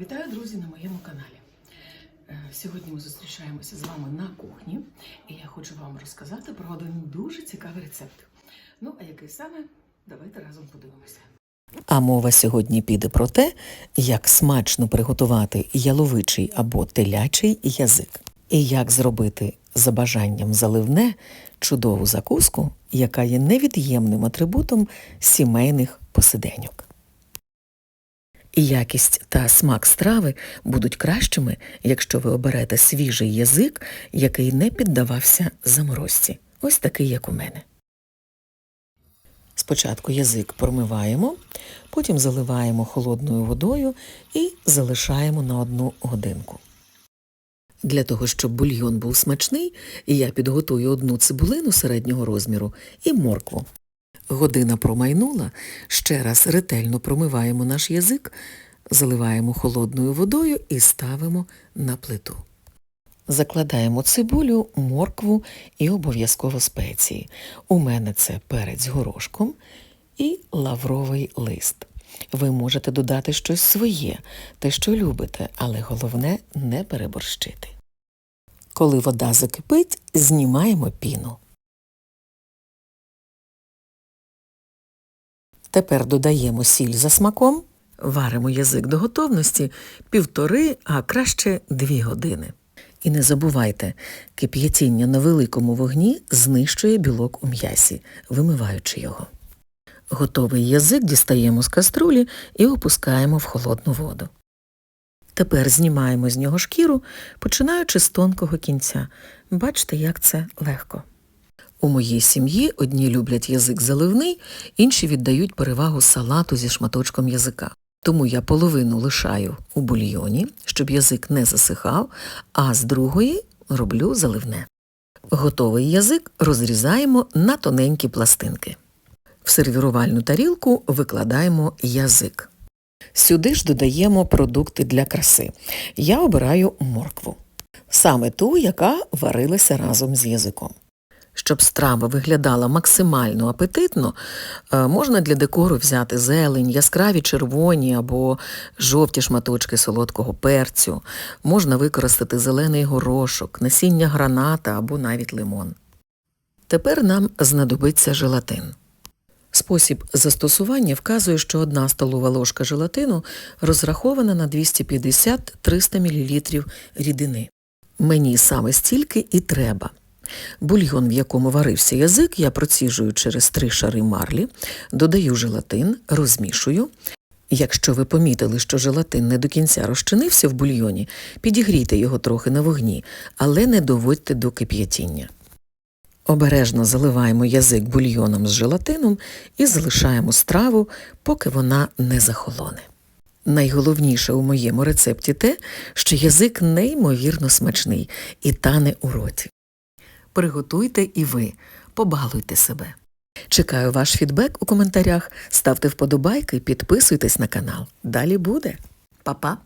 Вітаю, друзі, на моєму каналі. Е, Сьогодні ми зустрічаємося з вами на кухні, і я хочу вам розказати про один дуже цікавий рецепт. Ну, а який саме, давайте разом подивимося. А мова сьогодні піде про те, як смачно приготувати яловичий або телячий язик. І як зробити за бажанням заливне чудову закуску, яка є невід'ємним атрибутом сімейних посиденьок. І якість та смак страви будуть кращими, якщо ви оберете свіжий язик, який не піддавався заморозці. Ось такий, як у мене. Спочатку язик промиваємо, потім заливаємо холодною водою і залишаємо на одну годинку. Для того, щоб бульйон був смачний, я підготую одну цибулину середнього розміру і моркву. Година промайнула, ще раз ретельно промиваємо наш язик, заливаємо холодною водою і ставимо на плиту. Закладаємо цибулю, моркву і обов'язково спеції. У мене це перець горошком і лавровий лист. Ви можете додати щось своє, те, що любите, але головне не переборщити. Коли вода закипить, знімаємо піну. Тепер додаємо сіль за смаком, варимо язик до готовності півтори, а краще дві години. І не забувайте, кип'ятіння на великому вогні знищує білок у м'ясі, вимиваючи його. Готовий язик дістаємо з каструлі і опускаємо в холодну воду. Тепер знімаємо з нього шкіру, починаючи з тонкого кінця. Бачите, як це легко. У моїй сім'ї одні люблять язик заливний, інші віддають перевагу салату зі шматочком язика. Тому я половину лишаю у бульйоні, щоб язик не засихав, а з другої роблю заливне. Готовий язик розрізаємо на тоненькі пластинки. В сервірувальну тарілку викладаємо язик. Сюди ж додаємо продукти для краси. Я обираю моркву. Саме ту, яка варилася разом з язиком. Щоб страва виглядала максимально апетитно, е, можна для декору взяти зелень, яскраві червоні або жовті шматочки солодкого перцю, можна використати зелений горошок, насіння граната або навіть лимон. Тепер нам знадобиться желатин. Спосіб застосування вказує, що одна столова ложка желатину розрахована на 250-300 мл рідини. Мені саме стільки і треба. Бульйон, в якому варився язик, я проціжую через три шари марлі, додаю желатин, розмішую. Якщо ви помітили, що желатин не до кінця розчинився в бульйоні, підігрійте його трохи на вогні, але не доводьте до кип'ятіння. Обережно заливаємо язик бульйоном з желатином і залишаємо страву, поки вона не захолоне. Найголовніше у моєму рецепті те, що язик неймовірно смачний і тане у роті. Приготуйте і ви, побалуйте себе. Чекаю ваш фідбек у коментарях, ставте вподобайки, підписуйтесь на канал. Далі буде. Па-па!